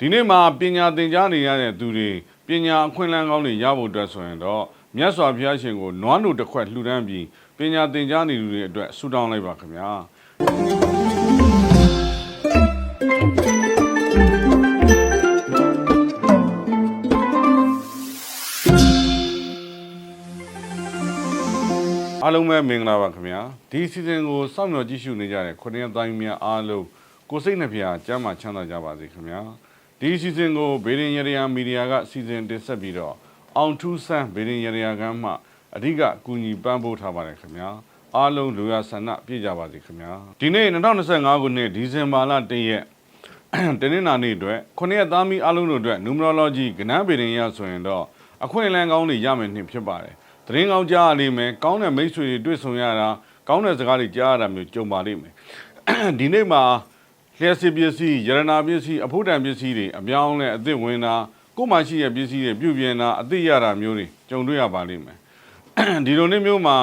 ဒီနေ့မှာပညာသင်ကြားနေရတဲ့သူတွေပညာအခွင့်အလမ်းကောင်းတွေရဖို့အတွက်ဆိုရင်တော့မြတ်စွာဘုရားရှင်ကိုနွားနိုတစ်ခွက်လှူဒန်းပြီးပညာသင်ကြားနေသူတွေအတွက်ဆုတောင်းလိုက်ပါခင်ဗျာအားလုံးပဲမင်္ဂလာပါခင်ဗျာဒီစီဇန်ကိုစောင့်မျှော်ကြည့်ရှုနေကြတဲ့ခုနှစ်ရက်တိုင်းများအားလုံးကိုယ်စိတ်နှဖျားကျမ်းမာချမ်းသာကြပါစေခင်ဗျာ ဒီစီဇန်ကိုဘေဒင်ရရယာမီဒီယာကစီဇန်တင်ဆက်ပြီးတော့အောင်ထူးဆန်းဘေဒင်ရရယာကမ်းမှအဓိကအကူအညီပံ့ပိုးထားပါတယ်ခင်ဗျာအားလုံးလူရဆန္ဒပြည့်ကြပါစေခင်ဗျာဒီနေ့2025ခုနှစ်ဒီဇင်ဘာလ1ရက်တနင်္လာနေ့အတွက်ခုနှစ်ရက်သားမီအားလုံးတို့အတွက် numerology ကဏ္ဍပေရင်ရဆိုရင်တော့အခွင့်အလမ်းကောင်းတွေရမယ်နှစ်ဖြစ်ပါတယ်။သတင်းကောင်းကြားရလိမ့်မယ်။ကောင်းတဲ့မိတ်ဆွေတွေတွေ့ဆုံရတာကောင်းတဲ့စကားတွေကြားရတာမျိုးကြုံပါလိမ့်မယ်။ဒီနေ့မှာ လျှက်စစ်ပစ္စည်းရတနာပစ္စည်းအဖို့တန်ပစ္စည်းတွေအပြောင်းလဲအသစ်ဝင်တာကိုယ်မှရှိတဲ့ပစ္စည်းတွေပြုပြင်တာအသစ်ရတာမျိုးတွေကြုံတွေ့ရပါလိမ့်မယ်။ဒီလိုနေ့မျိုးမှာ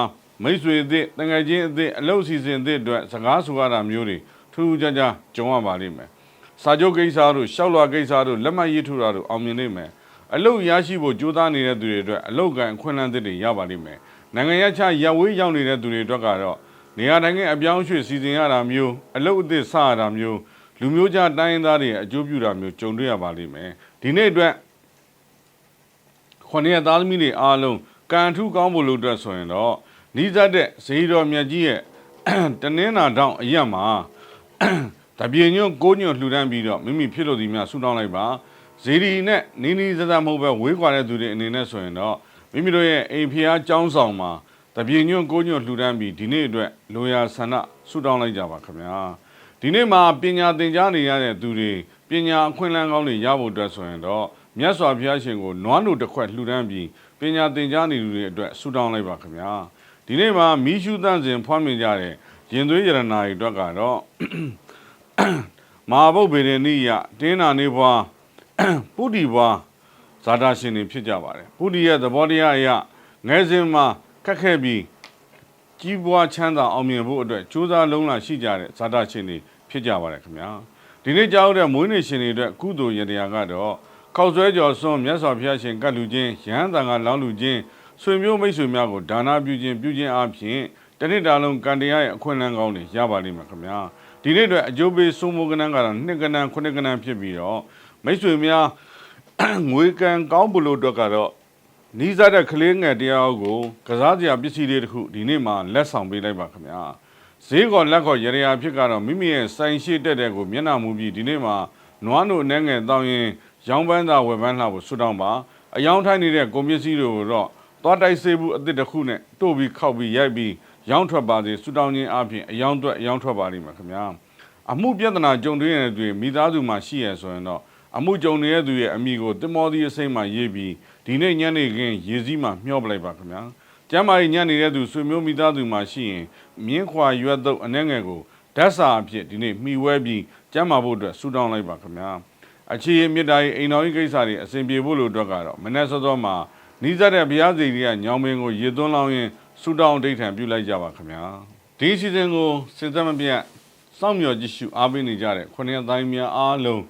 မိတ်ဆွေအသစ်တငယ်ချင်းအသစ်အလုပ်အစီအစဉ်အသစ်အတွက်စကားဆိုရတာမျိုးတွေထူးထူးခြားခြားကြုံရပါလိမ့်မယ်။စာချုပ်ကိစ္စတို့ရှောက်လွှာကိစ္စတို့လက်မှတ်ရေးထိုးတာတို့အောင်မြင်နိုင်မယ်။အလုပ်ရရှိဖို့ကြိုးစားနေတဲ့သူတွေအတွက်အလုပ်ကန်အခွင့်အလမ်းသစ်တွေရပါလိမ့်မယ်။နိုင်ငံရခြားရပ်ဝေးရောက်နေတဲ့သူတွေအတွက်ကတော့ နေရာတိုင်းကအပြောင်းအရွှေ့စီစဉ်ရတာမျိုးအလုပ်အသစ်စရတာမျိုးလူမျိုးခြားတိုင်းရင်းသားတွေရဲ့အကျိုးပြုတာမျိုးကြုံတွေ့ရပါလိမ့်မယ်။ဒီနေ့အတွက်ခုနှစ်ရက်သားသမီးတွေအားလုံးကံထူးကောင်းဖို့လို့အတွက်ဆိုရင်တော့နီးစပ်တဲ့ဇေယျတော်မြတ်ကြီးရဲ့တနင်္လာတောင်အရက်မှာတပြေညွန့်ကိုညွန့်လှူဒန်းပြီးတော့မိမိဖြစ်လို့ဒီများဆူတောင်းလိုက်ပါဇေဒီနဲ့နီးနီးစပ်စပ်မဟုတ်ပဲဝေးကွာတဲ့သူတွေအနေနဲ့ဆိုရင်တော့မိမိတို့ရဲ့အိမ်ဖျားကျောင်းဆောင်မှာ တပြေညွန့်ကိုညွန့်လှူဒန်းပြီးဒီနေ့အတွက်လိုရာဆန္ဒဆူတောင်းလိုက်ကြပါခင်ဗျာဒီနေ့မှာပညာသင်ကြားနေရတဲ့သူတွေပညာအခွင့်အလမ်းကောင်းတွေရဖို့အတွက်ဆိုရင်တော့မြတ်စွာဘုရားရှင်ကိုနွားနိုတစ်ခွက်လှူဒန်းပြီးပညာသင်ကြားနေသူတွေအတွက်ဆူတောင်းလိုက်ပါခင်ဗျာဒီနေ့မှာမိရှုသန့်စဉ်ဖွမ်းမြင်ကြတဲ့ရင်သွေးရတနာတွေအတွက်ကတော့မဟာဗုဒ္ဓဗေဒနိယတင်းနာနေဘွားပုဒ္ဓိဘွားဇာတာရှင်တွေဖြစ်ကြပါတယ်ပုဒ္ဓိရဲ့သဘောတရားအရငယ်စဉ်မှာ ခက်ခဲပြီးကြီးပွားချမ်းသာအောင်မြင်ဖို့အတွက်ကြိုးစားလုံးလာရှိကြတဲ့ဇာတာရှင်တွေဖြစ်ကြပါတယ်ခင်ဗျာဒီနေ့ကြောက်တဲ့မွေးနေ့ရှင်တွေအတွက်ကုသိုလ်ရတရားကတော့ခောက်ဆွဲကြော်စွန်းမြတ်စွာဘုရားရှင်ကတ်လူချင်းရဟန်းတန်ကလောင်းလူချင်းဆွေမျိုးမိတ်ဆွေများကိုဒါနပြုခြင်းပြုခြင်းအပြင်တနေ့တာလုံးကံတရားရဲ့အခွင့်အလမ်းကောင်းတွေရပါလိမ့်မယ်ခင်ဗျာဒီနေ့အတွက်အကျိုးပေးစိုးမိုးကဏ္ဍကတော့နှစ်ကဏ္ဍခုနှစ်ကဏ္ဍဖြစ်ပြီးတော့မိတ်ဆွေများငွေကံကောင်းဖို့လို့အတွက်ကတော့ နီးစပ်တဲ့ကလေးငယ်တယောက်ကိုကစားစရာပစ္စည်းလေးတစ်ခုဒီနေ့မှလက်ဆောင်ပေးလိုက်ပါခင်ဗျာဈေးကောလက်ကောရရဖြစ်ကတော့မိမိရဲ့စိုင်ရှိတက်တဲ့ကိုမျက်နှာမူပြီးဒီနေ့မှနွားနိုအနေငယ်တောင်းရင်ရောင်းပန်းသာဝယ်ပန်းလှဖို့ဆွတောင်းပါအယောင်ထိုင်းနေတဲ့ကုန်ပစ္စည်းတွေကိုတော့သွားတိုက်စေဘူးအစ်စ်တစ်ခုနဲ့တို့ပြီးခောက်ပြီးရိုက်ပြီးရောင်းထွက်ပါစေဆွတောင်းခြင်းအပြင်အယောင်အတွက်အယောင်ထွက်ပါလိမ့်မယ်ခင်ဗျာအမှုပြဿနာကြုံတွေ့ရတဲ့တွေမိသားစုမှာရှိရဆိုရင်တော့ အမှုကြုံနေတဲ့သူရဲ့အမိကိုတင်မောသီအစိမ့်မှရေးပြီးဒီနေ့ညနေခင်းရေစည်းမှမျှောပလိုက်ပါခင်ဗျာ။ကျမ်းမာရေးညနေတဲ့သူဆွေမျိုးမိသားစုမှာရှိရင်မြင်းခွာရွက်တုပ်အနှဲငယ်ကိုဓာတ်စာအဖြစ်ဒီနေ့မှီဝဲပြီးကျမ်းမာဖို့အတွက်ဆုတောင်းလိုက်ပါခင်ဗျာ။အခြေရမြစ်တာရေးအိမ်တော်ကြီးကိစ္စတွေအစဉ်ပြေဖို့လို့အတွက်ကတော့မနေ့စောစောမှာနီးစပ်တဲ့ဘုရားစီတွေကညောင်ပင်ကိုရေသွန်းလောင်းရင်ဆုတောင်းဒိဋ္ဌံပြုလိုက်ကြပါခင်ဗျာ။ဒီစီစဉ်ကိုစဉ်သက်မပြတ်စောင့်မျှော်ကြည့်ရှုအားပေးနေကြတဲ့ခုနှစ်တိုင်းများအားလုံး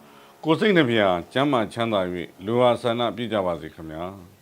ကိုယ်စိတ်နှပြကျမ်းမာချမ်းသာ၍လူဟာဆန္ဒပြည့်ကြပါစေခင်ဗျာ။